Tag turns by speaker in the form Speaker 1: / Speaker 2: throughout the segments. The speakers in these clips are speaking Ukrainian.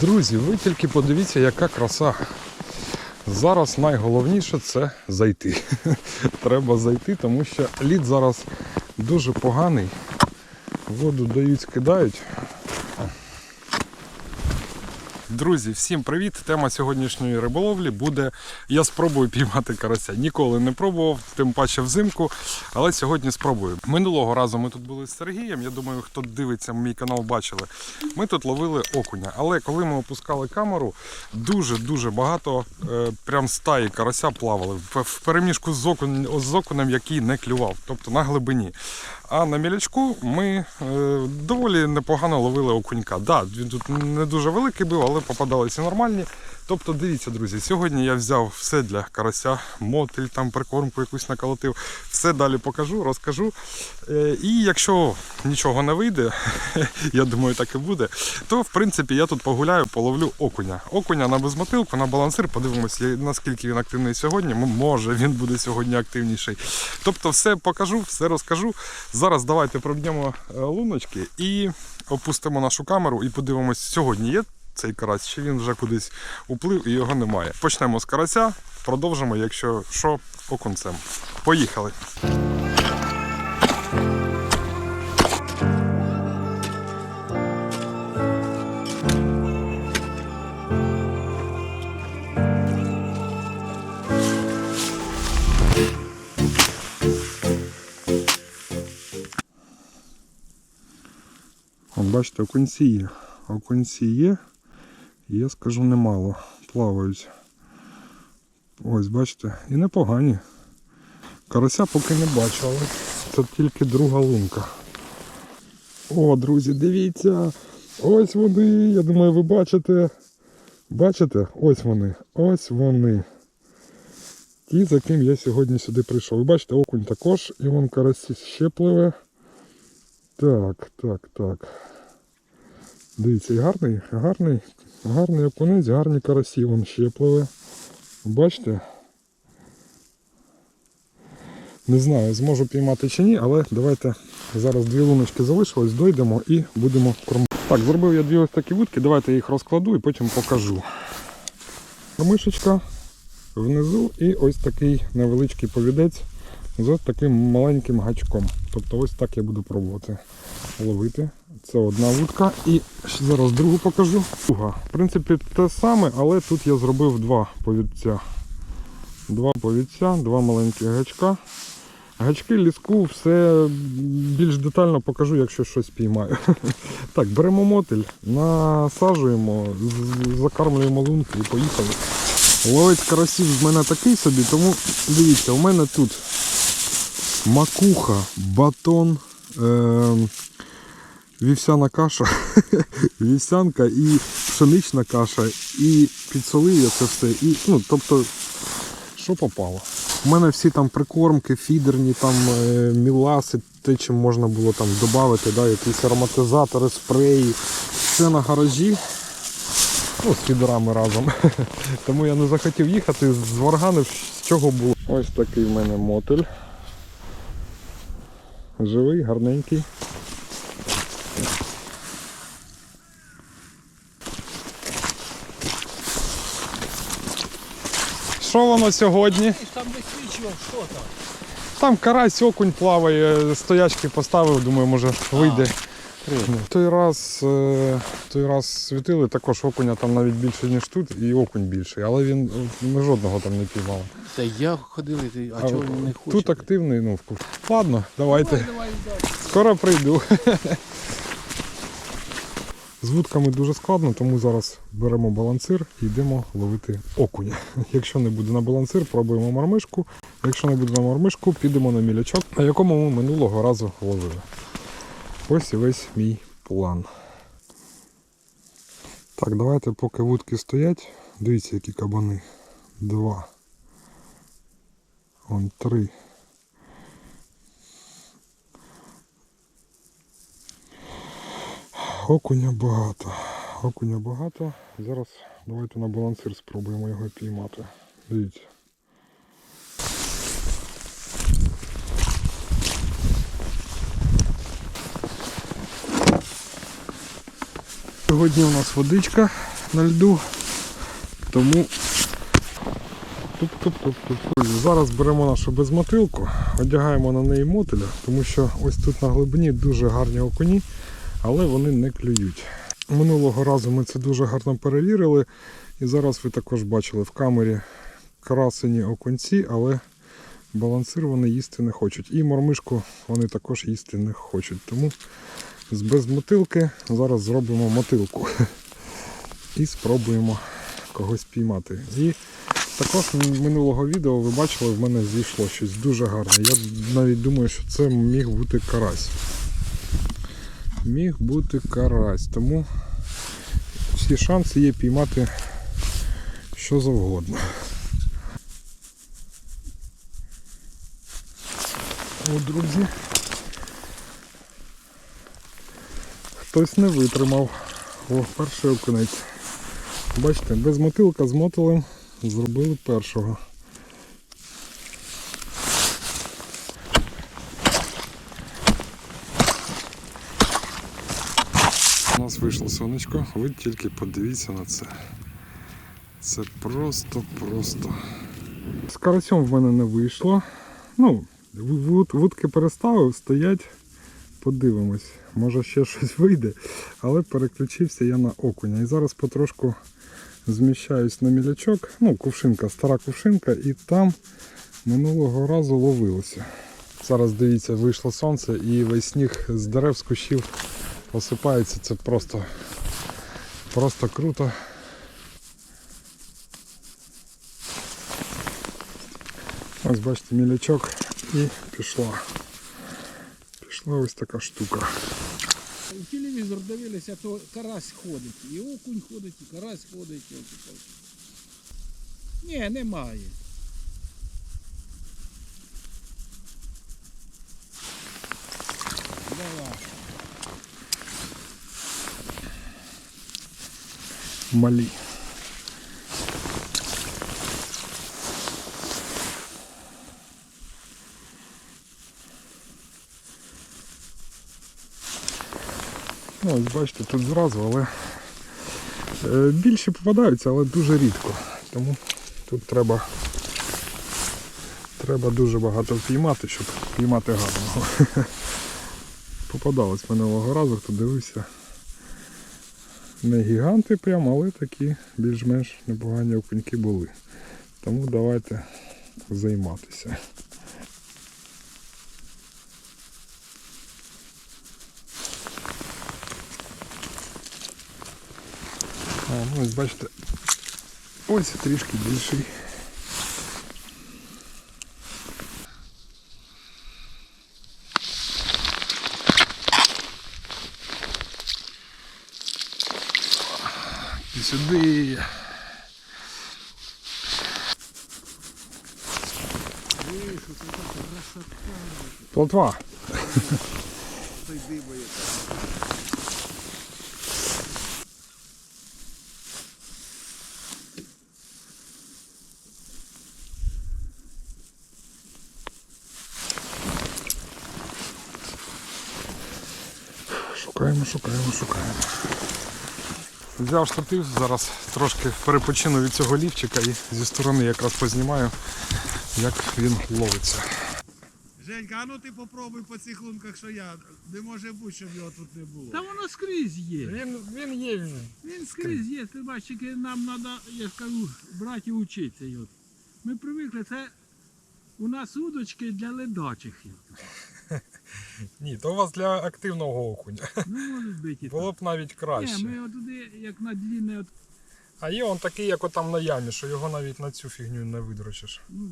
Speaker 1: Друзі, ви тільки подивіться, яка краса. Зараз найголовніше це зайти. Треба зайти, тому що лід зараз дуже поганий. Воду дають, скидають. Друзі, всім привіт! Тема сьогоднішньої риболовлі буде. Я спробую піймати карася. Ніколи не пробував, тим паче взимку, але сьогодні спробую. Минулого разу ми тут були з Сергієм. Я думаю, хто дивиться мій канал, бачили. Ми тут ловили окуня. Але коли ми опускали камеру, дуже-дуже багато е, прям стаї карася плавали в, переміжку з, окунь, з окунем, який не клював, тобто на глибині. А на мілячку ми е, доволі непогано ловили окунька. Да, він тут не дуже великий був, але попадалися нормальні. Тобто, дивіться, друзі, сьогодні я взяв все для карася, мотиль, там прикормку якусь наколотив. Все далі покажу, розкажу. Е, і якщо нічого не вийде, я думаю, так і буде, то в принципі я тут погуляю, половлю окуня. Окуня на безмотилку, на балансир, подивимося, наскільки він активний сьогодні. Може він буде сьогодні активніший. Тобто все покажу, все розкажу. Зараз давайте проб'ємо е, луночки і опустимо нашу камеру і подивимось, сьогодні є цей карась, чи він вже кудись уплив і його немає. Почнемо з карася, продовжимо, якщо що, окунцем. Поїхали. Бачите, окунці є. Окунці є. Я скажу немало. Плавають. Ось, бачите, і непогані. Карася поки не бачу, але це тільки друга лунка. О, друзі, дивіться! Ось вони, я думаю, ви бачите. Бачите? Ось вони. Ось вони. Ті, за ким я сьогодні сюди прийшов. Ви бачите, окунь також, і вон карась ще пливе. Так, так, так. Дивіться, і гарний, гарний, гарний окунець, гарні карасі вон ще пливе. Бачите? Не знаю, зможу піймати чи ні, але давайте зараз дві луночки залишилось, дойдемо і будемо кормити. Так, зробив я дві ось такі вудки, давайте я їх розкладу і потім покажу. Мишечка внизу і ось такий невеличкий повідець з таким маленьким гачком. Тобто ось так я буду пробувати ловити. Це одна вудка. І зараз другу покажу. Друга. В принципі, те саме, але тут я зробив два повідця. Два повідця, два маленькі гачка. Гачки, ліску, все більш детально покажу, якщо щось піймаю. Так, беремо мотиль, насаджуємо, закармлюємо лунки і поїхали. Ловець карасів в мене такий собі, тому дивіться, у мене тут макуха, батон, е- вівсяна каша, вівсянка і пшенична каша, і підсолив це все. І, ну, тобто, що попало. У мене всі там прикормки, фідерні, там е, міласи, те, чим можна було там додати, да, якісь ароматизатори, спреї. Все на гаражі. Ну, з фідерами разом. Тому я не захотів їхати, зварганив, з чого було. Ось такий в мене мотель. Живий, гарненький. Що воно сьогодні?
Speaker 2: Там висвічував, що там.
Speaker 1: Там карась, окунь плаває, стоячки поставив, думаю, може вийде. Ну, Той раз, е, той раз світили, також окуня там навіть більше, ніж тут, і окунь більший, але він е, ми жодного там не піймали.
Speaker 2: Та я ходив, ти- а
Speaker 1: А
Speaker 2: чого він не хоче?
Speaker 1: Тут активний, ну вкус. Ладно, давайте.
Speaker 2: Давай, давай, давай.
Speaker 1: Скоро прийду. З вудками дуже складно, тому зараз беремо балансир і йдемо ловити окуня. Якщо не буде на балансир, пробуємо мармишку. Якщо не буде на мармишку, підемо на мілячок, на якому ми минулого разу ловили. Ось і весь мій план. Так, давайте поки вудки стоять. Дивіться, які кабани. Два. Вон три. Окуня багато. Окуня багато. Зараз давайте на балансир спробуємо його піймати. Дивіться. Сьогодні у нас водичка на льду, тому. Зараз беремо нашу безмотилку, одягаємо на неї мотиля, тому що ось тут на глибині дуже гарні окуні, але вони не клюють. Минулого разу ми це дуже гарно перевірили, і зараз ви також бачили в камері красені окунці, але балансир їсти не хочуть. І мормишку вони також їсти не хочуть. Тому з безмотилки зараз зробимо мотилку і спробуємо когось піймати. І також минулого відео ви бачили, в мене зійшло щось дуже гарне. Я навіть думаю, що це міг бути карась. Міг бути карась. Тому всі шанси є піймати що завгодно. О, друзі. Хтось не витримав. О, перший окунець. Бачите, без мотилка з мотилем зробили першого. У нас вийшло сонечко, ви тільки подивіться на це. Це просто-просто. З карасем в мене не вийшло. Ну, вудки переставив, стоять, подивимось. Може ще щось вийде, але переключився я на окуня. І зараз потрошку зміщаюсь на мілячок. Ну, кувшинка, стара кувшинка, і там минулого разу ловилося. Зараз дивіться, вийшло сонце і весь сніг з дерев, з кущів осипається. Це просто, просто круто. Ось бачите, мілячок і пішла. Пішла ось така штука.
Speaker 2: У телевізор дивилися, то карась ходить. І окунь ходить, і карась ходить. і оце так. Ні, немає. Давай.
Speaker 1: Малі. Ось бачите, тут зразу, але е, більше попадаються, але дуже рідко. Тому тут треба, треба дуже багато впіймати, щоб піймати гарного. Попадалось минулого разу, хто дивився. Не гіганти прям, але такі більш-менш непогані окуньки були. Тому давайте займатися. А, ну ось бачите, ось трішки більший. І сюди. Плотва. Шукаємо, шукаємо, шукаємо. Взяв штатив, зараз трошки перепочину від цього лівчика і зі сторони якраз познімаю, як він ловиться.
Speaker 3: Женька, а ну ти попробуй по цих лунках, що я. Не може бути, щоб його тут не було.
Speaker 2: Та воно скрізь є.
Speaker 1: Він, він є.
Speaker 2: Він скрізь є. Ти бачиш, нам треба, я ж кажу, брати і вчитися. Ми привикли, це у нас удочки для ледачих.
Speaker 1: Ні, то у вас для активного окуня.
Speaker 2: Ну, може бути і
Speaker 1: Було
Speaker 2: так.
Speaker 1: б навіть краще.
Speaker 2: Ні, ми отуди, як на длінне, от,
Speaker 1: А є он такий, як отам на ямі, що його навіть на цю фігню не видрочиш.
Speaker 2: ну,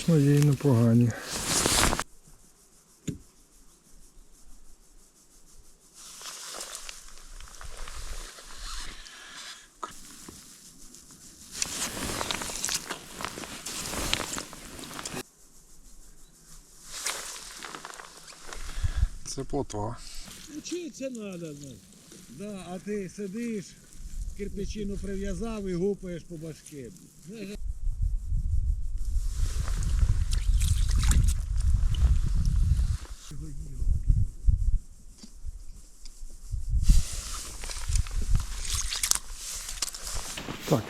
Speaker 1: Фактично є і непогані. Це плотва.
Speaker 2: Вчитися треба. Ну?
Speaker 3: Да, а ти сидиш, кирпичину прив'язав і гупаєш по башки.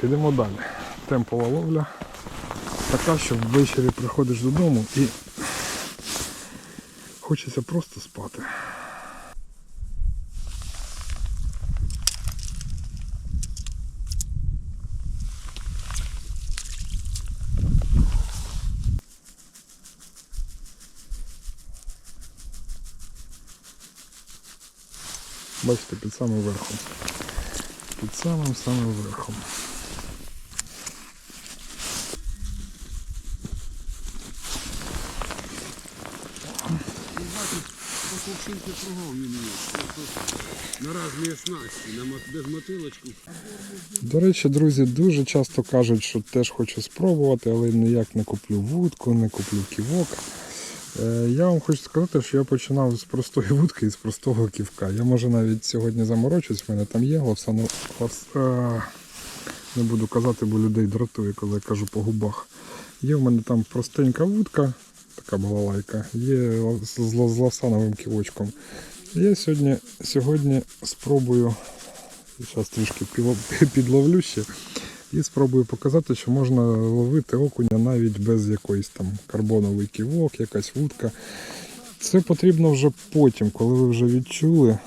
Speaker 1: Так, ідемо далі. Темпова ловля. Така, що ввечері приходиш додому і хочеться просто спати. Бачите, під самим верхом. Під самим самим верхом.
Speaker 4: Кувшинку кругом він є. Просто на разні снасті, на без мотилочку.
Speaker 1: До речі, друзі, дуже часто кажуть, що теж хочу спробувати, але ніяк не куплю вудку, не куплю ківок. Е, Я вам хочу сказати, що я починав з простої вудки і з простого ківка. Я може навіть сьогодні заморочусь, в мене там є лавсано. лавс- е, Не буду казати, бо людей дратує, коли я кажу по губах. Є в мене там простенька вудка, така балалайка, є з, лавсановим ківочком. Я сьогодні, сьогодні спробую Зараз трішки підловлю ще і спробую показати, що можна ловити окуня навіть без якоїсь там карбоновий ківок, якась вудка. Це потрібно вже потім, коли ви вже відчули,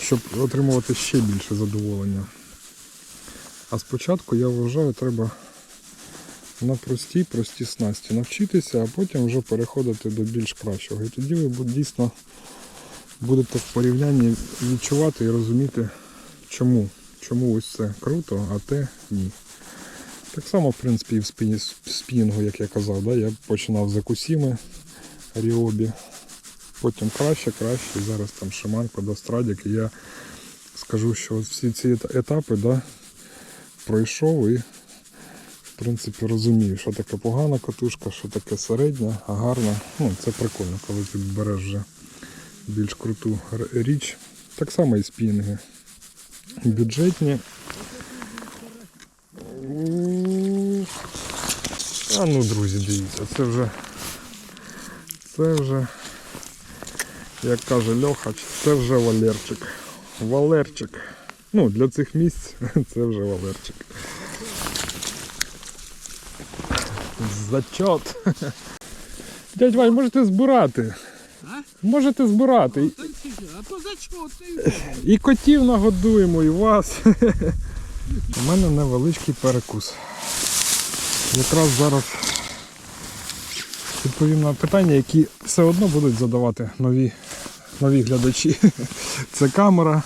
Speaker 1: щоб отримувати ще більше задоволення. А спочатку, я вважаю, треба на простій, простій снасті навчитися, а потім вже переходити до більш кращого. І тоді ви дійсно будете в порівнянні відчувати і розуміти, чому. Чому ось це круто, а те ні. Так само, в принципі, і в спіні- спінінгу, як я казав, да? я починав з Акусіми Ріобі. Потім краще, краще. Зараз там Шиманко, Дострадік. І я скажу, що всі ці етапи да, пройшов і в принципі розумію, що таке погана катушка, що таке середня, а гарна. Ну, це прикольно, коли ти береш вже більш круту річ. Так само і спінги. Бюджетні. А ну, друзі, дивіться, це вже. Це вже, як каже Льоха, це вже Валерчик. Валерчик. Ну, для цих місць це вже Валерчик. Зачот. Дядь Вань, можете збирати.
Speaker 2: А?
Speaker 1: Можете збирати.
Speaker 2: Та й А то за чого ти?
Speaker 1: І котів нагодуємо, і вас. У мене невеличкий перекус. Якраз зараз відповім на питання, які все одно будуть задавати нові, нові глядачі. Це камера,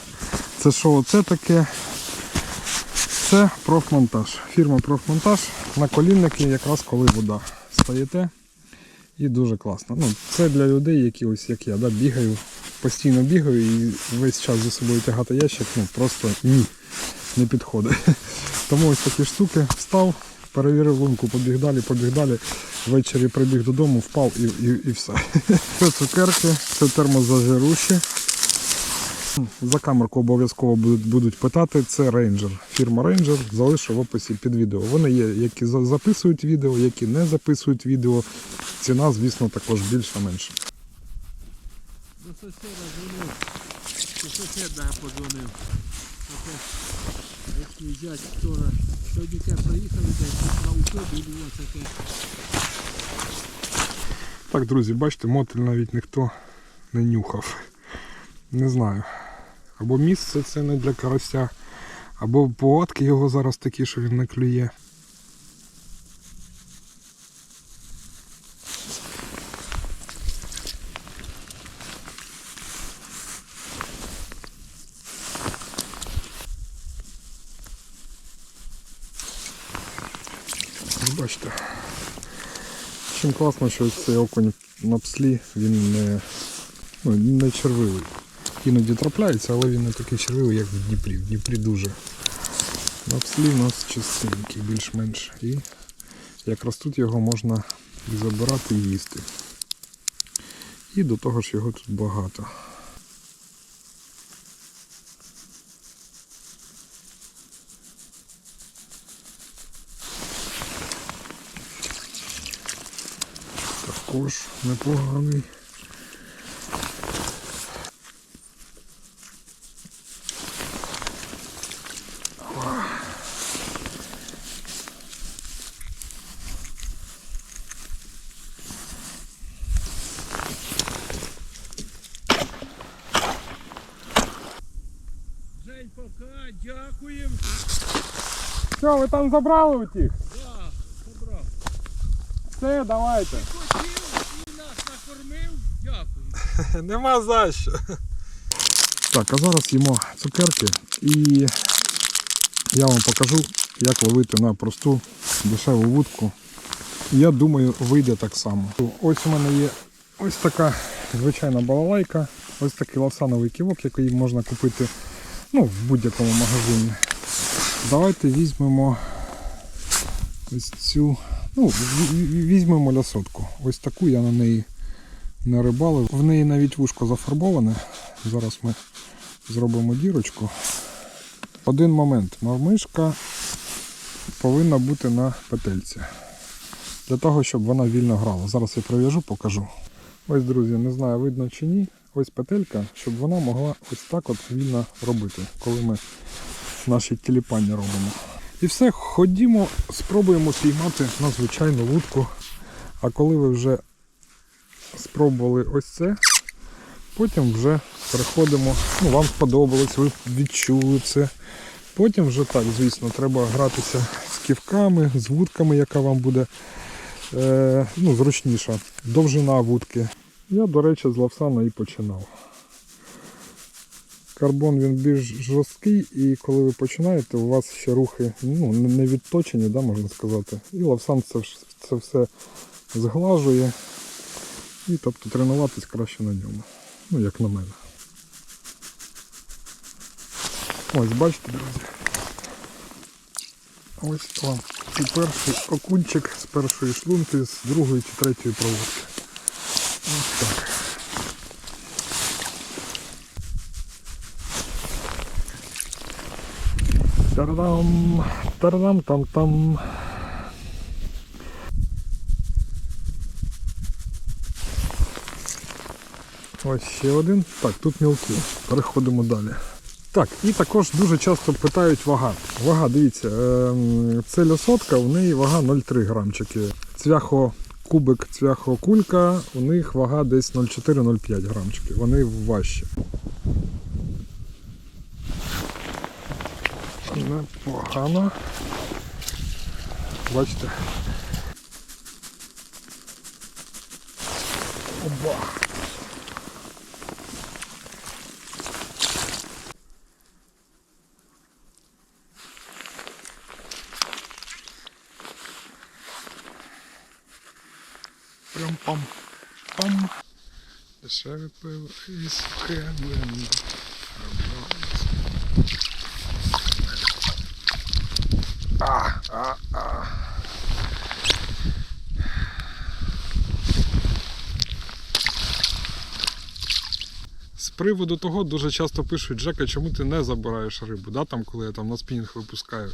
Speaker 1: це що це таке? Це профмонтаж. Фірма профмонтаж на колінники якраз коли вода. Стоїте і дуже класно. Ну, це для людей, які ось як я, да, бігаю, постійно бігаю і весь час за собою тягати ящик, ну просто ні, не підходить. Тому ось такі штуки встав, перевірив лунку, побіг далі, побіг далі. Ввечері прибіг додому, впав і, і, і все. Це цукерки, це термозажируші. За камерку обов'язково будуть, питати. Це Ranger. Фірма Ranger залишу в описі під відео. Вони є, які записують відео, які не записують відео. Ціна, звісно, також більша-менша.
Speaker 2: До сусіда дзвонив. До сусіда подзвонив. Оце, Який зять вчора. Сьогодні приїхали, десь на учобі було таке.
Speaker 1: Так, друзі, бачите, мотель навіть ніхто не нюхав. Не знаю. Або місце це не для карася, або повадки його зараз такі, що він не клює. Бачите. Чим класно, що цей окунь на пслі, він не, ну, не червивий. Іноді трапляється, але він не такий червивий, як в Дніпрі. В Дніпрі дуже. На пслі у нас чистенький, більш-менш. І якраз тут його можна і забирати і їсти. І до того ж його тут багато. Також непоганий. Що, ви там забрали утіх?
Speaker 2: Да, побрав.
Speaker 1: Все, давайте.
Speaker 2: Хотів і нас накормив, дякую.
Speaker 1: Нема за що. Так, а зараз їмо цукерки і я вам покажу, як ловити на просту дешеву вудку. Я думаю, вийде так само. Ось у мене є ось така звичайна балалайка, ось такий лавсановий ківок, який можна купити ну, в будь-якому магазині. Давайте візьмемо ось цю, ну, ві- ві- візьмемо лясотку. Ось таку я на неї нарибалив. В неї навіть вушко зафарбоване. Зараз ми зробимо дірочку. Один момент. Мавмишка повинна бути на петельці. Для того, щоб вона вільно грала. Зараз я прив'яжу, покажу. Ось, друзі, не знаю, видно чи ні. Ось петелька, щоб вона могла ось так от вільно робити, коли ми наші тіліпання робимо. І все, ходімо, спробуємо піймати на звичайну вудку. А коли ви вже спробували ось це. Потім вже переходимо, ну вам сподобалось, ви відчули це. Потім вже так, звісно, треба гратися з ківками, з вудками, яка вам буде е, ну, зручніша. Довжина вудки. Я, до речі, з лавсана і починав. Карбон він більш жорсткий, і коли ви починаєте, у вас ще рухи ну, не відточені, да, можна сказати. І лавсан це, це все зглажує. І тобто тренуватись краще на ньому. Ну, як на мене. Ось, бачите, друзі. Ось вам і перший окунчик з першої шлунки, з другої чи третьої проводки. Ось так. Тарадам, тарадам, там там. Ось ще один. Так, тут мілкі. Переходимо далі. Так, і також дуже часто питають вага. Вага, дивіться, ем, це льосотка, у неї вага 0,3 грамчики. Цвяхо кубик, цвяхо кулька, у них вага десь 0,4-0,5 грамчики. Вони важчі. Непогано. Бачите. Оба. Прям пам-пам. Дешеве пиво із Кремлем. А, а, а. З приводу того дуже часто пишуть, Джека, чому ти не забираєш рибу? Да, там, коли я там на спінінг випускаю.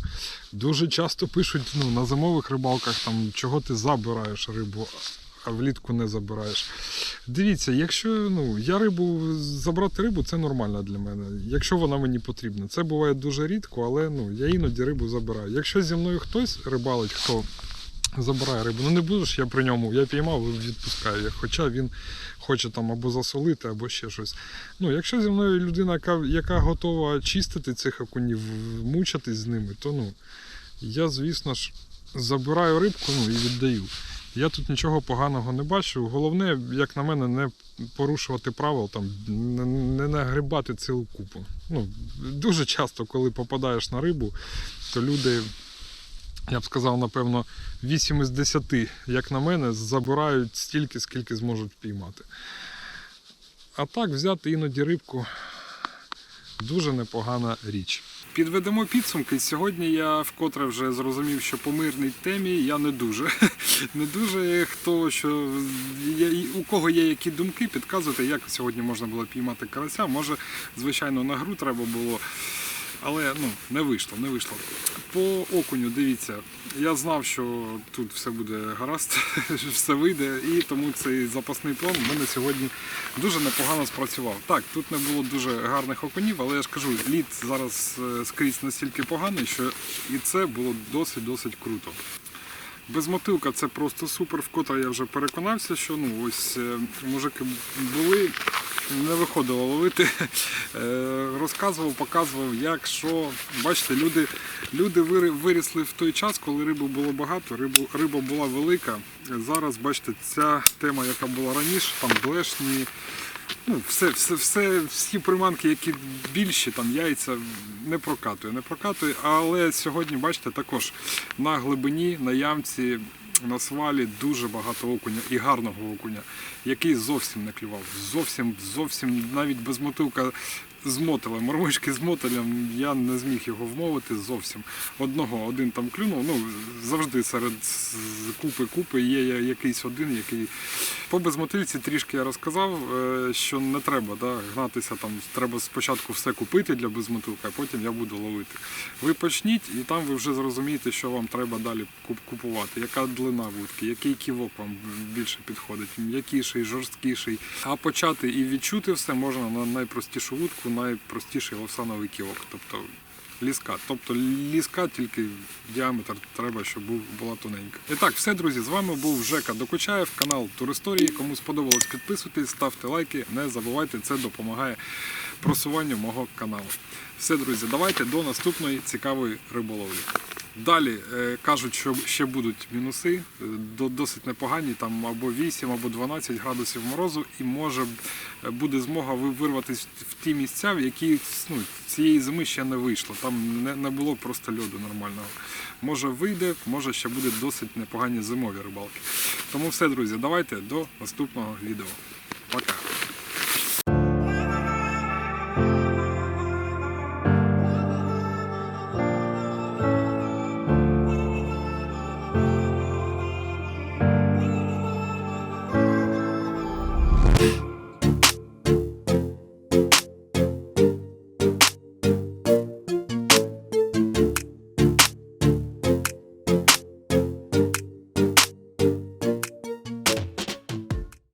Speaker 1: Дуже часто пишуть ну, на зимових рибалках, там, чого ти забираєш рибу, а влітку не забираєш. Дивіться, якщо ну, я рибу забрати рибу, це нормально для мене. Якщо вона мені потрібна. Це буває дуже рідко, але ну, я іноді рибу забираю. Якщо зі мною хтось рибалить, хто забирає рибу, ну не будеш я при ньому, я піймав і відпускаю. Хоча він хоче там або засолити, або ще щось. Ну, якщо зі мною людина, яка, яка готова чистити цих окунів, мучатись з ними, то ну, я, звісно ж, забираю рибку ну, і віддаю. Я тут нічого поганого не бачу. Головне, як на мене, не порушувати правил, там, не, нагрібати цілу купу. Ну, дуже часто, коли попадаєш на рибу, то люди, я б сказав, напевно, 8 із 10, як на мене, забирають стільки, скільки зможуть піймати. А так взяти іноді рибку дуже непогана річ. Підведемо підсумки. Сьогодні я вкотре вже зрозумів, що по мирній темі я не дуже. Не дуже хто що у кого є які думки, підказуйте, як сьогодні можна було піймати карася. Може, звичайно, на гру треба було. Але ну, не вийшло, не вийшло. По окуню, дивіться, я знав, що тут все буде гаразд, все вийде, і тому цей запасний план в мене сьогодні дуже непогано спрацював. Так, тут не було дуже гарних окунів, але я ж кажу, лід зараз е, скрізь настільки поганий, що і це було досить-досить круто. Безмотилка це просто супер, вкотре я вже переконався, що ну ось е, мужики були, не виходило ловити. Е, Розказував, показував, як що. Бачите, люди, люди вирісли в той час, коли риби було багато, рибу, риба була велика. Зараз, бачите, ця тема, яка була раніше, там блешні, ну, все, все, все, всі приманки, які більші, там яйця не прокатує, не прокатує. Але сьогодні, бачите, також на глибині, на ямці, на свалі дуже багато окуня і гарного окуня, який зовсім не клював. Зовсім, зовсім навіть без мотилка з мотилем, мормишки з мотилем, я не зміг його вмовити зовсім. Одного, один там клюнув. Ну, завжди серед купи-купи є якийсь один, який. По безмотильці трішки я розказав, е, що не треба да, гнатися там, треба спочатку все купити для безмотилка, а потім я буду ловити. Ви почніть і там ви вже зрозумієте, що вам треба далі купувати, яка длина вудки, який ківок вам більше підходить, м'якіший, жорсткіший. А почати і відчути все можна на найпростішу вудку, найпростіший лосановий кілок, Тобто ліска. Тобто ліска тільки діаметр треба, щоб була тоненька. І так, все, друзі, з вами був Жека Докучаєв, канал Туристорії. Кому сподобалось, підписуйтесь, ставте лайки, не забувайте, це допомагає просуванню мого каналу. Все, друзі, давайте до наступної цікавої риболовлі. Далі е, кажуть, що ще будуть мінуси, е, досить непогані, там або 8, або 12 градусів морозу, і може е, буде змога ви- вирватися в ті місця, в які ну, цієї зими ще не вийшло. Там не, не було просто льоду нормального. Може вийде, може ще буде досить непогані зимові рибалки. Тому все, друзі, давайте до наступного відео. Пока.